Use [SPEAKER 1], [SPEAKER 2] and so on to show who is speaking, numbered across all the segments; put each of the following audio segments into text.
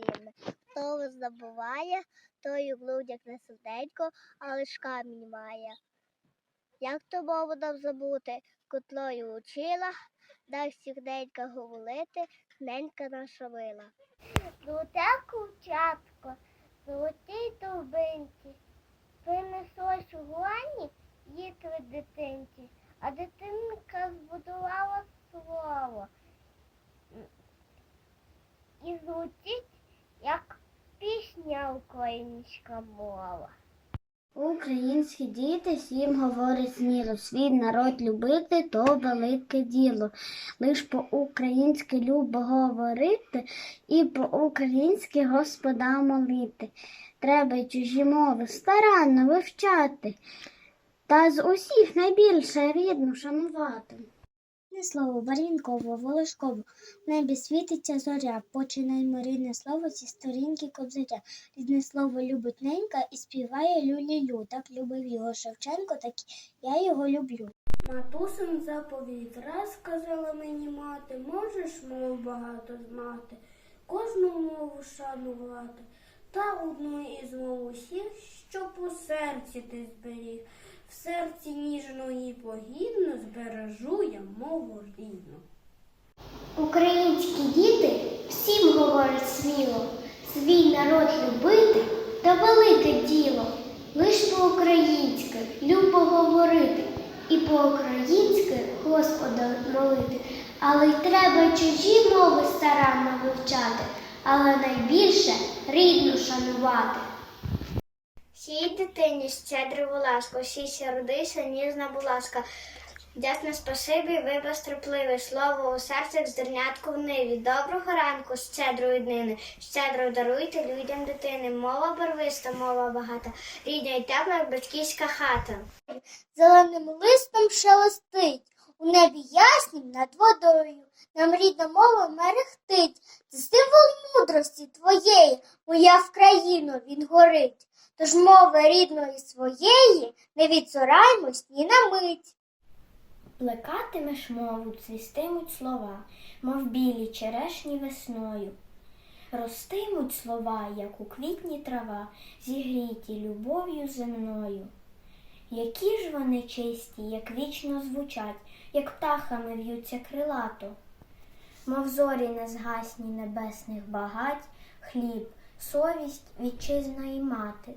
[SPEAKER 1] рівне. Слово забуває, той у блудях не серденько, але ж камінь має. Як то мову нам забути, котлою учила, дай сігненька говорити, ненька наша мила. Золоте курчатко, золотій торбинці, принесло сьогодні їтри дитинці, а дитинка збудувала слово. І звучить, як пісня українська мова.
[SPEAKER 2] Українські діти всім говорять сміло, свій народ любити то велике діло. Лиш по-українськи любо говорити і по-українськи Господа молити. Треба чужі мови старанно вивчати, та з усіх найбільше рідну шанувати. Не слово барінково, волошково, в небі світиться зоря, починаймо рідне слово зі сторінки кобзаря. Рідне слово любить ненька і співає люлілю. Так любив його Шевченко, так я його люблю. Матусин заповіт раз сказала мені мати, можеш мов багато знати, кожну мову шанувати, та одну із мов усіх, що по серці ти зберіг. В серці і збережу я мову рідну.
[SPEAKER 1] Українські діти всім говорять сміло, свій народ любити та велике діло. Лиш по-українськи любо говорити і по-українськи Господа молити. Але й треба чужі мови старанно вивчати, але найбільше рідну шанувати. Сій дитині щедру ласку, сійся родися, ніжна буласка. Дякне спасибі, ви безтрепливе слово у серцях зернятку в ниві. Доброго ранку, щедрої днини, щедро даруйте людям дитини. Мова барвиста, мова багата, рідня й тепла, батьківська хата. Зеленим листом шелестить, у небі яснім над водою. Нам рідна мова мерехтить. Це символ мудрості твоєї, моя в країну він горить. Тож мови рідної своєї не відцураймось ні на мить.
[SPEAKER 2] Плекатимеш мову, цвістимуть слова, мов білі черешні весною. Ростимуть слова, як у квітні трава, зігріті любов'ю земною. Які ж вони чисті, як вічно звучать, як птахами в'ються крилато, мов зорі незгасні небесних багать, хліб, совість, вітчизна і мати.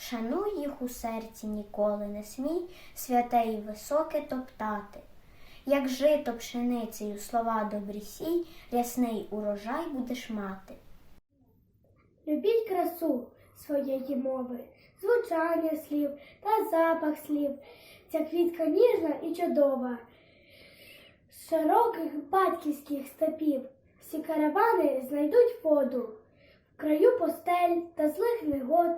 [SPEAKER 2] Шануй їх у серці ніколи не смій, святе і високе топтати. Як жито пшеницею слова добрі сій, рясний урожай будеш мати.
[SPEAKER 3] Любіть красу своєї мови, звучання слів та запах слів. Ця квітка ніжна і чудова. З широких батьківських степів всі каравани знайдуть воду в краю постель та злих негод.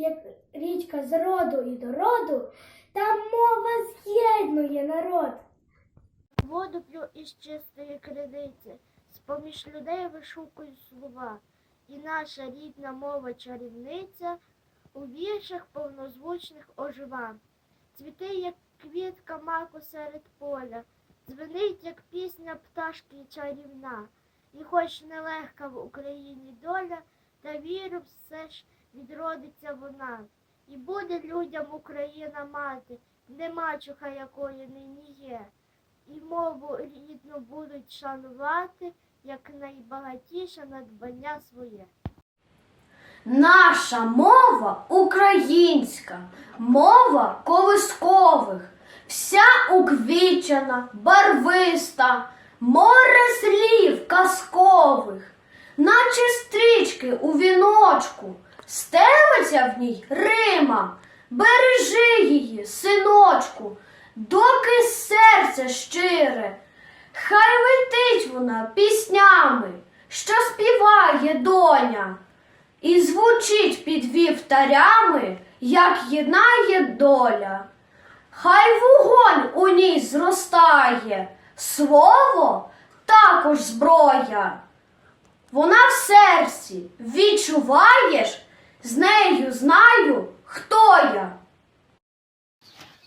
[SPEAKER 3] Як річка з роду і до роду, та мова з'єднує народ.
[SPEAKER 1] Воду п'ю із чистої криниці, з-поміж людей вишукую слова. І наша рідна мова чарівниця у віршах повнозвучних ожива. Цвіти, як квітка маку серед поля, дзвенить, як пісня пташки чарівна. І хоч нелегка в Україні доля, та вірю, все ж відродиться вона. І буде людям Україна мати, не мачуха якої нині є і мову рідну будуть шанувати, як найбагатіше надбання своє.
[SPEAKER 4] Наша мова українська, мова колискових, вся уквічена, барвиста, море слів казкових, наче стрічки у віночку, стелиться в ній Рима, бережи її, синочку, доки серце щире, хай летить вона піснями, що співає доня. І звучить під вівтарями, як єднає доля. Хай вогонь у ній зростає, слово також зброя. Вона в серці відчуваєш, з нею знаю, хто я.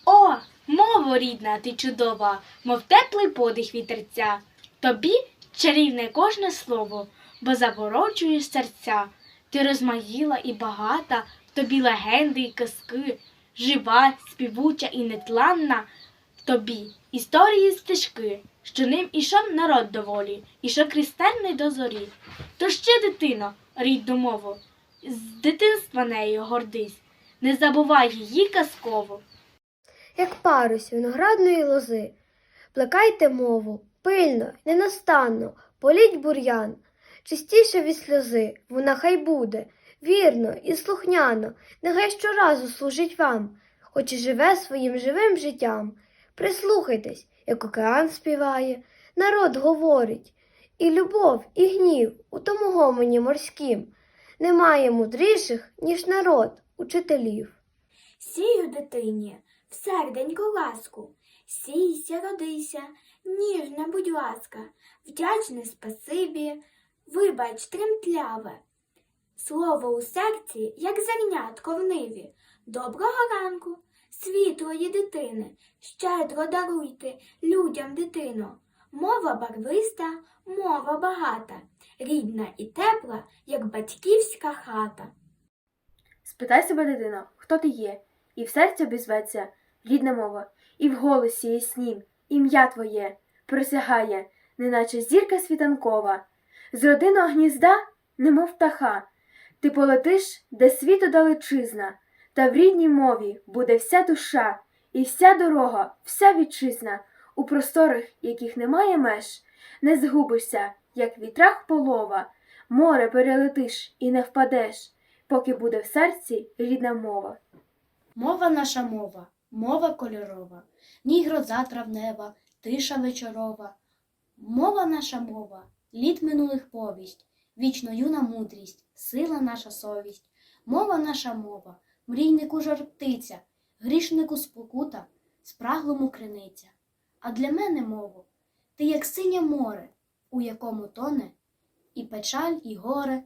[SPEAKER 5] О, мово рідна, ти чудова, мов теплий подих вітерця. Тобі чарівне кожне слово,
[SPEAKER 6] бо заворочуєш серця. Ти розмаїла і багата, в тобі легенди і казки, жива, співуча і нетланна, тобі історії стежки, що ним ішов народ доволі, ішов крістельний до зорі. То ще, дитино, рідну мову, з дитинства нею гордись, не забувай її казково.
[SPEAKER 7] як парусь виноградної лози. Плекайте мову, пильно, ненастанно, політь бур'ян. Чистіше від сльози, вона хай буде, вірно і слухняно, нехай щоразу служить вам, хоч і живе своїм живим життям. Прислухайтесь, як океан співає, народ говорить, і любов, і гнів у тому гомоні морськім. Немає мудріших, ніж народ, учителів.
[SPEAKER 8] Сію дитині в серденько ласку, сійся, родися, ніжна, будь ласка, вдячне спасибі, вибач тремтляве. Слово у серці, як зернятко в ниві. Доброго ранку, світлої дитини, щедро даруйте людям дитино. Мова барвиста, мова багата, рідна і тепла, як батьківська хата.
[SPEAKER 9] Спитай себе, дитино, хто ти є, і в серці обізветься рідна мова, і в голосі яснім ім'я твоє просягає, неначе зірка світанкова. З родинного гнізда, немов птаха, ти полетиш, де світу далечизна, та в рідній мові буде вся душа, і вся дорога, вся вітчизна, у просторах, яких немає меж, не згубишся, як вітрах полова, море перелетиш і не впадеш поки буде в серці рідна мова.
[SPEAKER 5] Мова наша мова, мова кольорова, ні гроза травнева, тиша вечорова. Мова наша мова, літ минулих повість, вічно юна мудрість, сила наша совість. Мова наша мова, мрійнику жар птиця, грішнику спокута, спраглому криниця. А для мене мово, ти як синє море, у якому тоне і печаль, і горе.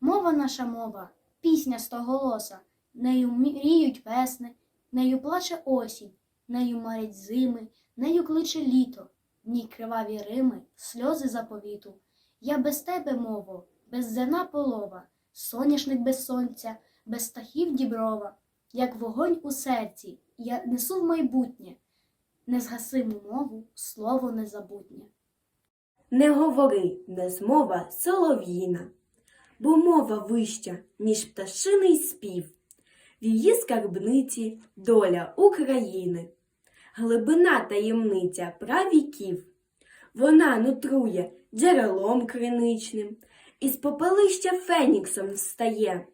[SPEAKER 5] Мова наша мова, пісня стоголоса, нею мріють весни, нею плаче осінь, нею марять зими, нею кличе літо, в ній криваві рими, сльози заповіту. Я без тебе, мово, без зерна полова, соняшник без сонця, без птахів діброва, як вогонь у серці, я несу в майбутнє, незгасиму мову, слово незабутнє.
[SPEAKER 10] Не говори, не змова солов'їна, бо мова вища, ніж пташиний спів. В її скарбниці доля України, глибина таємниця правіків. Вона нутрує джерелом криничним, із попелища феніксом встає.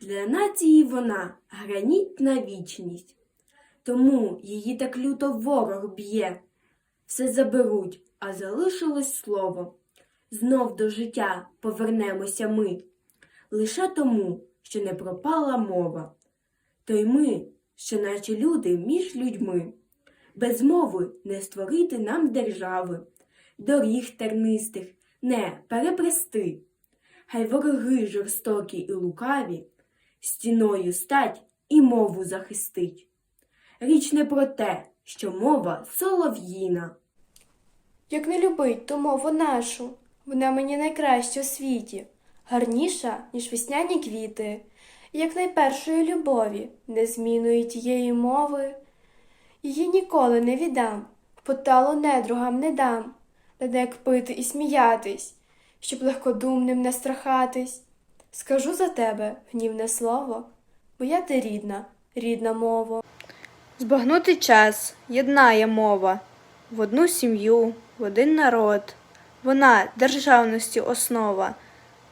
[SPEAKER 10] Для нації вона гранітна вічність, тому її так люто ворог б'є. Все заберуть, а залишилось слово. Знов до життя повернемося ми, лише тому, що не пропала мова. То й ми, що наче люди між людьми, без мови не створити нам держави, доріг тернистих не перебрести. Хай вороги жорстокі і лукаві стіною стать і мову захистить. Річ не про те, що мова солов'їна.
[SPEAKER 11] Як не любить ту мову нашу, вона мені найкраща у світі, гарніша, ніж весняні квіти, як найпершої любові, незмінної тієї мови. Її ніколи не віддам, поталу недругам не дам, не як пити і сміятись, щоб легкодумним не страхатись. Скажу за тебе гнівне слово, бо я ти рідна, рідна мова.
[SPEAKER 12] Збагнути час єднає мова в одну сім'ю, один народ. Вона державності основа,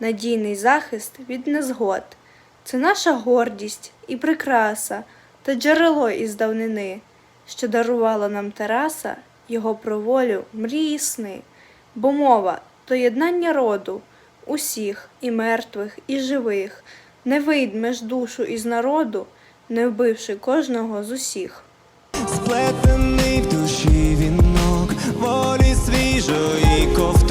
[SPEAKER 12] надійний захист від незгод. Це наша гордість і прикраса та джерело із давнини, що дарувало нам Тараса, його про волю, мрії сни. Бо мова то єднання роду, усіх і мертвих, і живих, не вийдьме ж душу із народу, не вбивши кожного з усіх.
[SPEAKER 13] Сплетений bliżej i kocham